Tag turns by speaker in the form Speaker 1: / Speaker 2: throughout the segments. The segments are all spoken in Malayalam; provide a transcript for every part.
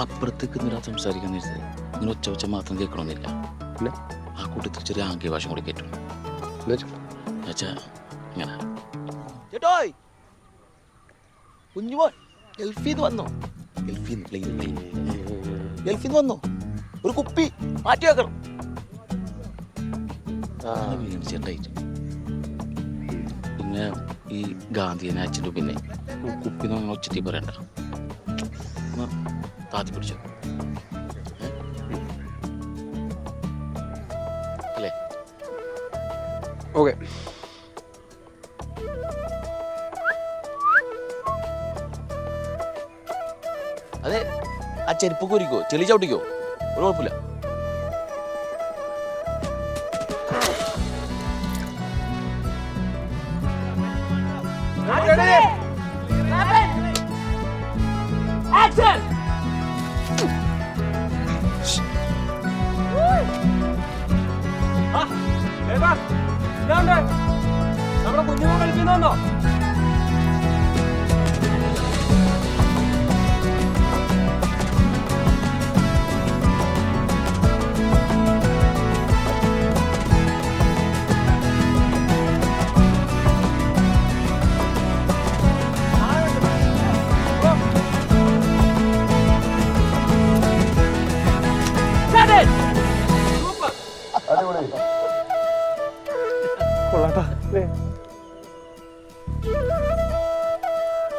Speaker 1: അപ്പുറത്തേക്ക് നിന്നിട്ട് സംസാരിക്കാൻ നേരത്തെ ഇങ്ങനെ ഒച്ച ഒച്ച മാത്രം കേൾക്കണമെന്നില്ല.
Speaker 2: പിന്നെ?
Speaker 1: ആ കൂട്ടത്തിൽ ചെറിയ ആംഗ്യ ഭാഷ കൂടി കേട്ടു. ഇങ്ങനെ.
Speaker 3: ചേട്ടോയ്! കുഞ്ഞുമോൻ ഗൾഫീന്ന് വന്നോ? ഗൾഫീന്ന് പ്ലെയിൻ പ്ലെയിൻ. ഗൾഫീന്ന് വന്നോ? ഒരു കുപ്പി മാറ്റി വെക്കണം.
Speaker 1: ചേട്ടായിട്ട് പിന്നെ ഈ ഗാന്ധിയനെ അച്ഛന്റെ പിന്നെ കുപ്പി നമ്മൾ ഒച്ചത്തി പറയണ്ട. താത്തി പിടിച്ചു. അല്ലേ?
Speaker 2: ഓക്കെ.
Speaker 3: അതെ ആ ചെരുപ്പ് കുരിക്കോ? ചെളി ചവിട്ടിക്കോ? ഒരു കുഴപ്പമില്ല.
Speaker 4: നമ്മുടെ കുഞ്ഞുങ്ങൾ കളിക്കുന്നുണ്ടോ?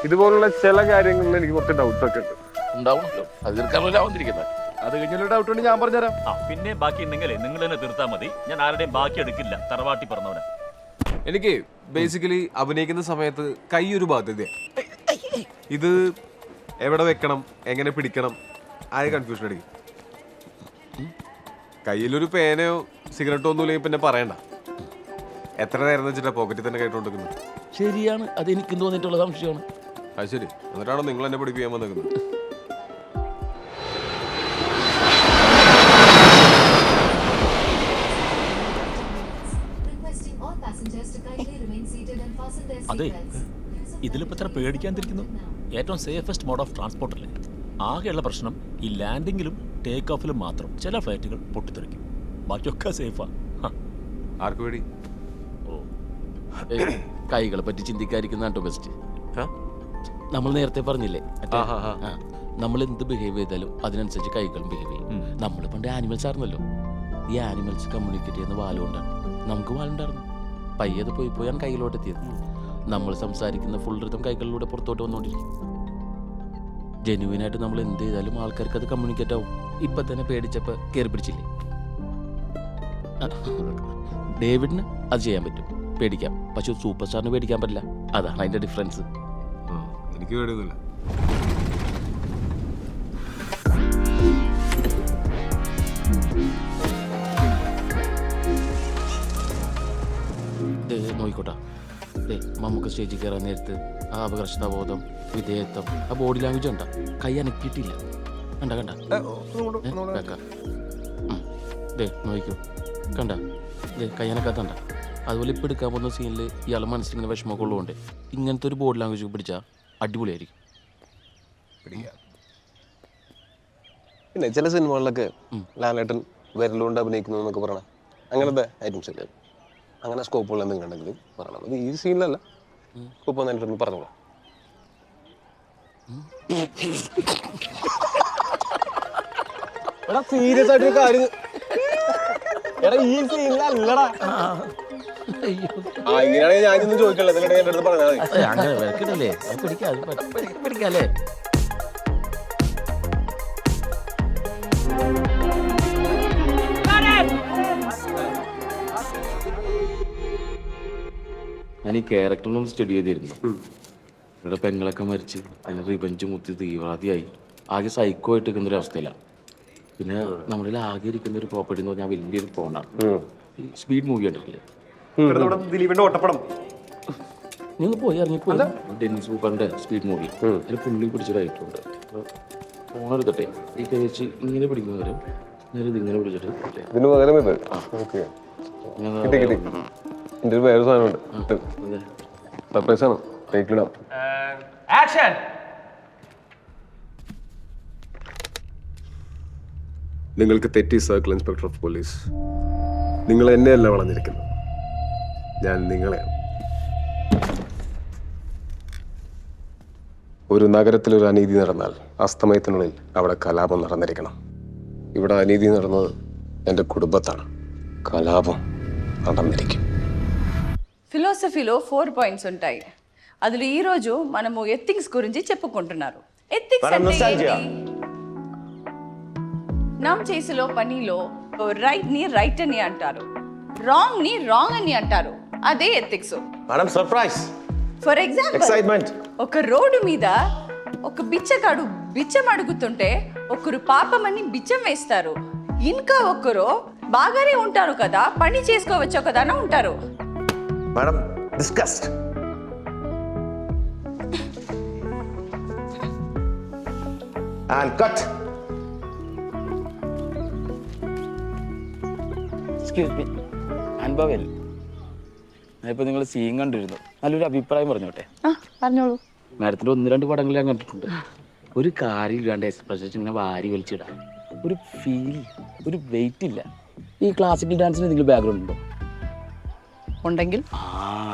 Speaker 2: ഇതുപോലുള്ള ചില കാര്യങ്ങളിൽ എനിക്ക് കുറച്ച് ഡൗട്ട്സ് ഒക്കെ ഉണ്ട്.
Speaker 1: ഉണ്ടാവുമല്ലോ. അത് വന്നിരിക്കുന്നത്
Speaker 2: അത് കഴിഞ്ഞൊരു ഡൗട്ട് ഉണ്ട് ഞാൻ പറഞ്ഞുതരാം.
Speaker 5: ആ പിന്നെ ബാക്കി ഉണ്ടെങ്കിലേ നിങ്ങൾ തന്നെ തീർത്താൽ മതി. ഞാൻ ആരുടെയും ബാക്കി എടുക്കില്ല തറവാട്ടി പറഞ്ഞവനെ.
Speaker 6: എനിക്ക് ബേസിക്കലി അഭിനയിക്കുന്ന സമയത്ത് കൈ ഒരു ബാധ്യത ഇത് എവിടെ വെക്കണം എങ്ങനെ പിടിക്കണം ആയ കൺഫ്യൂഷൻ അടിക്കും. കയ്യിലൊരു പേനയോ സിഗരറ്റോ ഒന്നും ഇല്ലെങ്കിൽ പിന്നെ പറയണ്ട. എത്ര നേരം വെച്ചിട്ടാ പോക്കറ്റിൽ തന്നെ കേട്ടോണ്ടിരിക്കുന്നത്
Speaker 1: ശരിയാണ്. അത് എനിക്ക് തോന്നിയിട്ടുള്ള സംശയമാണ്.
Speaker 6: അത് ശരി. എന്നിട്ടാണോ നിങ്ങൾ എന്നെ പഠിപ്പിക്കാൻ വന്നിരിക്കുന്നത്
Speaker 5: അതെ.
Speaker 7: ഇതിലിപ്പോൾ
Speaker 5: എത്ര ഇത്ര പേടിക്കാതിരിക്കുന്നു ഏറ്റവും സേഫസ്റ്റ് മോഡ് ഓഫ് ട്രാൻസ്പോർട്ട് അല്ലേ? ആകെയുള്ള പ്രശ്നം ഈ ലാൻഡിങ്ങിലും ടേക്ക് ഓഫിലും മാത്രം. ചില ഫ്ലൈറ്റുകൾ പൊട്ടിത്തെറിക്കും. ബാക്കിയൊക്കെ സേഫാ
Speaker 6: ആർക്ക് വേണ്ടി
Speaker 1: കൈകളെ പറ്റി ചിന്തിക്കാതിരിക്കുന്ന കേട്ടോ ബെസ്റ്റ് നമ്മൾ നേരത്തെ പറഞ്ഞില്ലേ? മറ്റേ,
Speaker 6: ആ.
Speaker 1: ആ, നമ്മൾ എന്ത് ബിഹേവ് ചെയ്താലും അതിനനുസരിച്ച് കൈകളും ബിഹേവ് ചെയ്യും. നമ്മൾ പണ്ട് ആനിമൽസ് ആയിരുന്നല്ലോ. ഈ ആനിമൽസ് കമ്മ്യൂണിക്കേറ്റ് ചെയ്യുന്ന വാലുകൊണ്ടാണ്. നമുക്ക് വാലുണ്ടായിരുന്നു. പയ്യത് പോയി പോയാണ് കൈകളോട്ട് എത്തിയത്. നമ്മൾ സംസാരിക്കുന്ന ഫുൾ ഋതം കൈകളിലൂടെ പുറത്തോട്ട് വന്നുകൊണ്ടിരിക്കും. ജെനുവിനായിട്ട് നമ്മൾ എന്ത് ചെയ്താലും ആൾക്കാർക്ക് അത് കമ്മ്യൂണിക്കേറ്റ് ആവും. ഇപ്പൊ തന്നെ പേടിച്ചപ്പോ കയറി പിടിച്ചില്ലേ? ഡേവിഡിന് അത് ചെയ്യാൻ പറ്റും. പേടിക്കാം. പക്ഷെ ഒരു സൂപ്പർ സ്റ്റാറിന് പേടിക്കാൻ പറ്റില്ല. അതാണ് അതിന്റെ ഡിഫറൻസ്
Speaker 6: എനിക്ക് പേടിയൊന്നുമില്ല.
Speaker 1: നോയിക്കോട്ടെ ദേ മമ്മൂക്ക് സ്റ്റേജിൽ കയറാൻ നേരത്ത് ആ അപകർഷതാബോധം വിധേയത്വം ആ ബോഡി ലാംഗ്വേജ് കണ്ട. കൈ അനക്കിയിട്ടില്ല. കണ്ട കണ്ട. ദേ നോയിക്കോ കണ്ട. ദേ കൈ അനക്കാത്തണ്ട. അതുപോലെ ഇപ്പം എടുക്കാൻ പോകുന്ന സീനിൽ ഇയാൾ മനസ്സിലിങ്ങനെ വിഷമമൊക്കെ ഉള്ളതുകൊണ്ട് ഇങ്ങനത്തെ ഒരു ബോഡി ലാംഗ്വേജ് പിടിച്ചാൽ അടിപൊളിയായിരിക്കും.
Speaker 2: പിന്നെ ചില സിനിമകളിലൊക്കെ ലാലേട്ടൻ വിരലുകൊണ്ട് അഭിനയിക്കുന്നു എന്നൊക്കെ പറയണം. അങ്ങനത്തെ ഐറ്റംസ് ഒക്കെ അങ്ങനെ സ്കോപ്പുള്ള എന്തെങ്കിലും ഉണ്ടെങ്കിൽ പറയണം. അത് ഈ സീനിലല്ല സ്കോപ്പ് വന്നിട്ടൊന്ന് പറഞ്ഞോളാം. സീരിയസ് ആയിട്ട് കാര്യം എടാ ഈ സീനിലല്ലടാ ആ ഇങ്ങനെയാണെങ്കിൽ ഞാൻ ഇതൊന്നും ചോദിക്കണില്ല ഇതിനിടെ എന്റെ അടുത്ത് പറഞ്ഞാൽ മതി.
Speaker 1: ഏ, അങ്ങനെ വിലക്കിടല്ലേ അത് പിടിക്കാം അത് പറ്റ- പിടി- പിടിക്കാല്ലേ? ഞാൻ ഈ ക്യാരക്ടറിനൊന്ന് സ്റ്റഡി ചെയ്തിരുന്നു. ഇവിടെ പെങ്ങളൊക്കെ മരിച്ച് അതിന് റിവഞ്ച് മുത്തി തീവ്രവാദിയായി. ആകെ സൈക്കോ ആയിട്ട് നിൽക്കുന്ന ഒരു അവസ്ഥയിലാണ് പിന്നെ നമ്മളിൽ ആകെ ഇരിക്കുന്ന ഒരു പ്രോപ്പർട്ടി എന്ന് പറഞ്ഞാൽ വലിയൊരു ഫോണാണ് സ്പീഡ് മൂവി കണ്ടിട്ടില്ലേ?
Speaker 2: ദിലീപിന്റെ ഓട്ടപ്പടം.
Speaker 1: നിങ്ങൾ പോയി ഇറങ്ങിപ്പോയി ഡെന്നിസ് സൂപ്പറിന്റെ സ്പീഡ് മൂവി അതിൽ പുള്ളി പിടിച്ചതായിട്ടുണ്ട് ഫോൺ എടുക്കട്ടെ ഈ കഴിച്ച് ഇങ്ങനെ പിടിക്കുന്നവരും നേരെ ഇങ്ങനെ പിടിച്ചിട്ട്
Speaker 2: സർപ്രൈസ് ആണ്.
Speaker 6: നിങ്ങൾക്ക് തെറ്റി സർക്കിൾ ഇൻസ്പെക്ടർ ഓഫ് പോലീസ്. നിങ്ങൾ എന്നെയല്ല വളഞ്ഞിരിക്കുന്നു ഞാൻ നിങ്ങളെ. ഒരു നഗരത്തിലൊരു അനീതി നടന്നാൽ അസ്തമയത്തിനുള്ളിൽ അവിടെ കലാപം നടന്നിരിക്കണം. ഇവിടെ അനീതി നടന്നത് എന്റെ കുടുംബത്താണ്. കലാപം നടന്നിരിക്കും.
Speaker 8: ఫిలాసఫీలో ഫോർ పాయింట్స్ ఉంటాయి അതിൽ ఈ రోజు మనము എത്തിങ്സ് గురించి చెప్పుకుంటున్నారు
Speaker 3: എത്തിങ്സ്
Speaker 8: అంటే ఏంటి నమ్ చేసేలో పనిలో రైట్ని రైట్ అని అంటారు. రాంగ్ని రాంగ్ అని అంటారు. అదే ethics
Speaker 3: madam surprise
Speaker 8: for example
Speaker 3: excitement
Speaker 8: ఒక రోడ్డు మీద ఒక బిచ్చగాడు బిచ్చం అడుగుతుంటే ఒకరు పాపమని బిచ్చం వేస్తారు. ఇంకా ఒకరు బాగానే ఉంటారు కదా పని చేసుకోవచ్చు కదా అని ఉంటారు.
Speaker 3: Madam discussed and cut
Speaker 1: excuse me അനുഭവൽ ഞാനിപ്പോൾ നിങ്ങൾ സീൻ കണ്ടിരുന്നു. നല്ലൊരു അഭിപ്രായം പറഞ്ഞോട്ടെ?
Speaker 8: ആ പറഞ്ഞോളൂ.
Speaker 1: മാഡത്തിന്റെ ഒന്ന് രണ്ട് പടങ്ങൾ ഞാൻ കണ്ടിട്ടുണ്ട്. ഒരു കാര്യം ഇല്ലാണ്ട് എക്സ്പ്രഷൻ ഇങ്ങനെ വാരി വലിച്ചിടാം ഒരു ഫീൽ ഒരു വെയിറ്റ് ഇല്ല. ഈ ക്ലാസിക്കൽ ഡാൻസിന് എന്തെങ്കിലും ബാക്ക്ഗ്രൗണ്ട് ഉണ്ടോ?
Speaker 8: ഉണ്ടെങ്കിൽ?
Speaker 1: ആ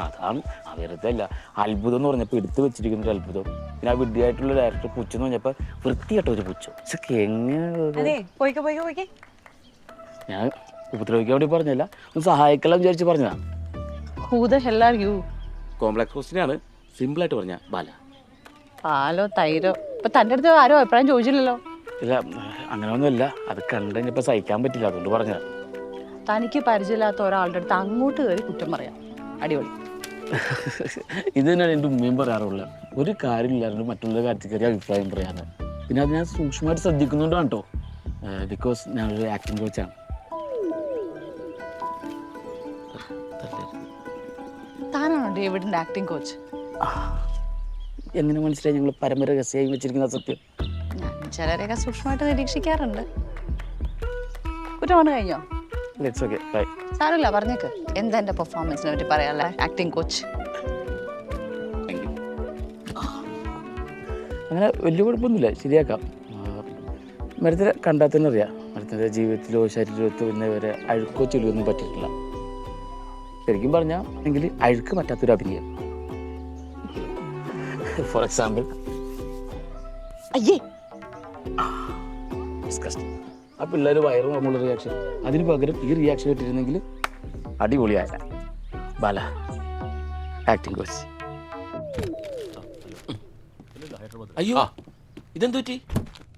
Speaker 1: അതാണ്. വെറുതെ അല്ല. അത്ഭുതം എന്ന് പറഞ്ഞപ്പോൾ എടുത്തു വെച്ചിരിക്കുന്ന ഒരു അത്ഭുതം. പിന്നെ ആ വിഡ്ഢിയായിട്ടുള്ള ഡയറക്ടർ പുച്ചു എന്ന് പറഞ്ഞപ്പോൾ വൃത്തിയായിട്ട ഒരു പുച്ചു പക്ഷെ എങ്ങനെ ഞാൻ ഉപദ്രവിക്കാൻ വേണ്ടി പറഞ്ഞല്ല. ഒന്ന് സഹായിക്കലാം വിചാരിച്ച് പറഞ്ഞതാ.
Speaker 8: Who the hell are you
Speaker 1: complex ക്വസ്റ്റിനാണ് സിമ്പിളായിട്ട് പറഞ്ഞ ബാല.
Speaker 8: പാലോ തൈരോ? ഇപ്പൊ തന്റെ അടുത്ത് ആരും അഭിപ്രായം ചോദിച്ചില്ലല്ലോ.
Speaker 1: ഇല്ല അങ്ങനെ അങ്ങനെയൊന്നുമില്ല അത് കണ്ടപ്പോൾ സഹിക്കാൻ പറ്റില്ല. അതുകൊണ്ട് പറഞ്ഞതാ.
Speaker 8: തനിക്ക് പരിചയമില്ലാത്ത ഒരാളുടെ അടുത്ത് അങ്ങോട്ട് കയറി കുറ്റം പറയാം. അടിപൊളി.
Speaker 1: ഇത് തന്നെയാണ് എന്റെ ഉമ്മയും പറയാറുള്ളത്. ഒരു കാര്യമില്ലായിരുന്നു മറ്റുള്ള കാര്യത്തിൽ കയറി അഭിപ്രായം പറയാറ് പിന്നെ അത് ഞാൻ സൂക്ഷ്മമായിട്ട് ശ്രദ്ധിക്കുന്നുണ്ടാണ് കേട്ടോ ബിക്കോസ് ഞാനൊരു ആക്ടിംഗ് കോച്ചാണ്
Speaker 8: താനാണോ ഡേവിഡിന്റെ ആക്ടിംഗ് കോച്ച്
Speaker 1: എങ്ങനെ മനസ്സിലായി ഞങ്ങൾ പരമരഹസ്യമായി വെച്ചിരിക്കുന്ന സത്യം?
Speaker 8: ഞാൻ ചിലരെയൊക്കെ സൂക്ഷ്മമായിട്ട് നിരീക്ഷിക്കാറുണ്ട്. കുറ്റമാണ് കഴിഞ്ഞോ?
Speaker 1: ഇറ്റ്സ് ഓക്കെ ബൈ
Speaker 8: സാരമില്ല പറഞ്ഞേക്ക്. എന്താ എന്റെ പെർഫോമൻസിനെ പറ്റി പറയാനുള്ള ആക്ടിംഗ് കോച്ച്
Speaker 1: അങ്ങനെ വലിയ കുഴപ്പമൊന്നുമില്ല ശരിയാക്കാം. മരത്തിനെ കണ്ടാൽ തന്നെ അറിയാം. മരത്തിന്റെ ജീവിതത്തിലോ ശരീരത്തിലോ ഇന്നേ വരെ അഴുക്കോ ചെളിയൊന്നും പറ്റിയിട്ടില്ല. ശരിക്കും പറഞ്ഞാൽ എങ്കിൽ അഴുക്ക് പറ്റാത്തൊരു അഭിനയം. ഫോർ എക്സാമ്പിൾ
Speaker 8: അയ്യേ.
Speaker 1: ആ പിള്ളേർ വയറ് നമ്മളുടെ റിയാക്ഷൻ അതിന് പകരം ഈ റിയാക്ഷൻ ഇട്ടിരുന്നെങ്കിൽ അടിപൊളിയായ ബാല ആക്ടിങ് കോച്ച് അയ്യോ ഇതെന്തു പറ്റി?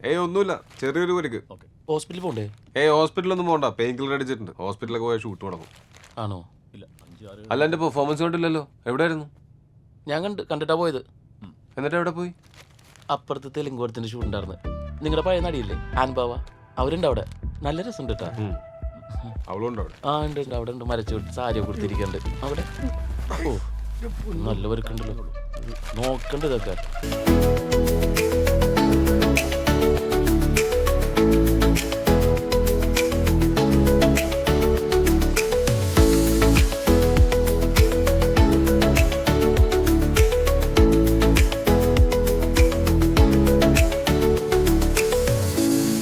Speaker 6: ഏയ് ഒന്നുമില്ല. ചെറിയൊരു പരിക്ക്.
Speaker 1: ഹോസ്പിറ്റലിൽ പോണ്ടേ?
Speaker 6: ഏയ് ഹോസ്പിറ്റലൊന്നും പോകണ്ട പെയിൻ കില്ലർ അടിച്ചിട്ടുണ്ട്. ഹോസ്പിറ്റലൊക്കെ പോയാൽ ഷൂട്ട് തുടങ്ങും.
Speaker 1: ആണോ?
Speaker 6: അല്ല എന്റെ പെർഫോമൻസ് കണ്ടില്ലല്ലോ. എവിടെയായിരുന്നു?
Speaker 1: ഞാൻ കണ്ട് കണ്ടിട്ടാ പോയത്.
Speaker 6: എന്നിട്ട് എവിടെ പോയി?
Speaker 1: അപ്പുറത്ത് തെലുങ്കോടത്തിന്റെ ഷൂട്ട് ഉണ്ടായിരുന്നു. നിങ്ങളുടെ പഴയ നടിയില്ലേ? ആൻബാവ അവരുണ്ട് അവിടെ. നല്ല രസമുണ്ട് കേട്ടാ
Speaker 6: അവളുണ്ടോ അവിടെ.
Speaker 1: ആ ഉണ്ട് ഉണ്ട്. അവിടെ ഉണ്ട്. മരച്ചു സാരി കൊടുത്തിരിക്കുന്നുണ്ട് അവിടെ? ഓ നല്ല വർക്കുണ്ടല്ലോ നോക്കണ്ട ഇതൊക്കെ.